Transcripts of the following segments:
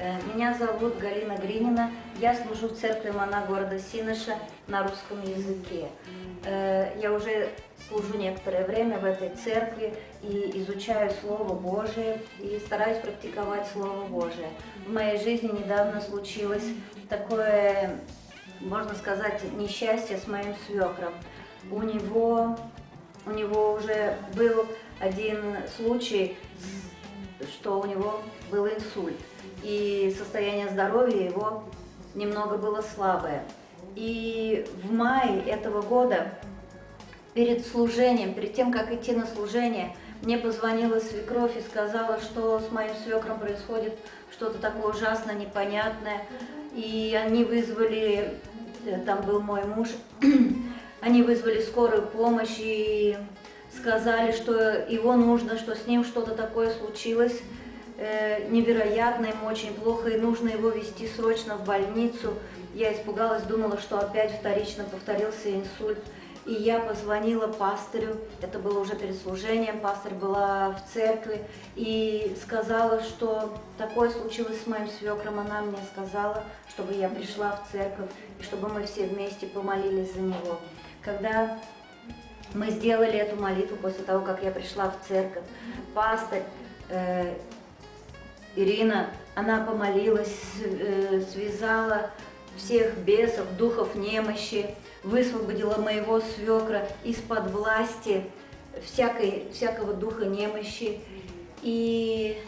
Э, Меня зовут Галина Гринина. Я служу в церкви Мона города Синыша на русском языке. Э, Я уже служу некоторое время в этой церкви и изучаю Слово Божие и стараюсь практиковать Слово Божие. В моей жизни недавно случилось такое, можно сказать, несчастье с моим свекром. У него, у него уже был один случай, с- что у него был инсульт, и состояние здоровья его немного было слабое. И в мае этого года перед служением, перед тем, как идти на служение, мне позвонила свекровь и сказала, что с моим свекром происходит что-то такое ужасно непонятное. И они вызвали, э, там был мой муж, они вызвали скорую помощь и сказали, что его нужно, что с ним что-то такое случилось э, невероятно, ему очень плохо, и нужно его везти срочно в больницу. Я испугалась, думала, что опять вторично повторился инсульт. И я позвонила пастырю, это было уже перед служением, пастырь была в церкви, и сказала, что такое случилось с моим свекром. Она мне сказала, чтобы я пришла в церковь, и чтобы мы все вместе помолились за него. Когда мы сделали эту молитву после того, как я пришла в церковь, пастырь э, Ирина, она помолилась, э, связала всех бесов, духов немощи, высвободила моего свекра из-под власти всякой, всякого духа немощи. И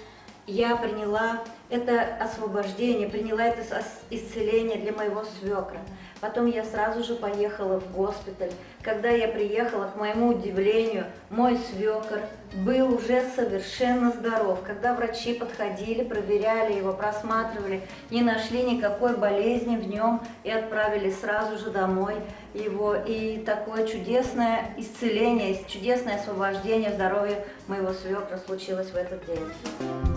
я приняла это освобождение, приняла это исцеление для моего свекра. Потом я сразу же поехала в госпиталь. Когда я приехала, к моему удивлению, мой свекор был уже совершенно здоров. Когда врачи подходили, проверяли его, просматривали, не нашли никакой болезни в нем и отправили сразу же домой его. И такое чудесное исцеление, чудесное освобождение здоровья моего свекра случилось в этот день.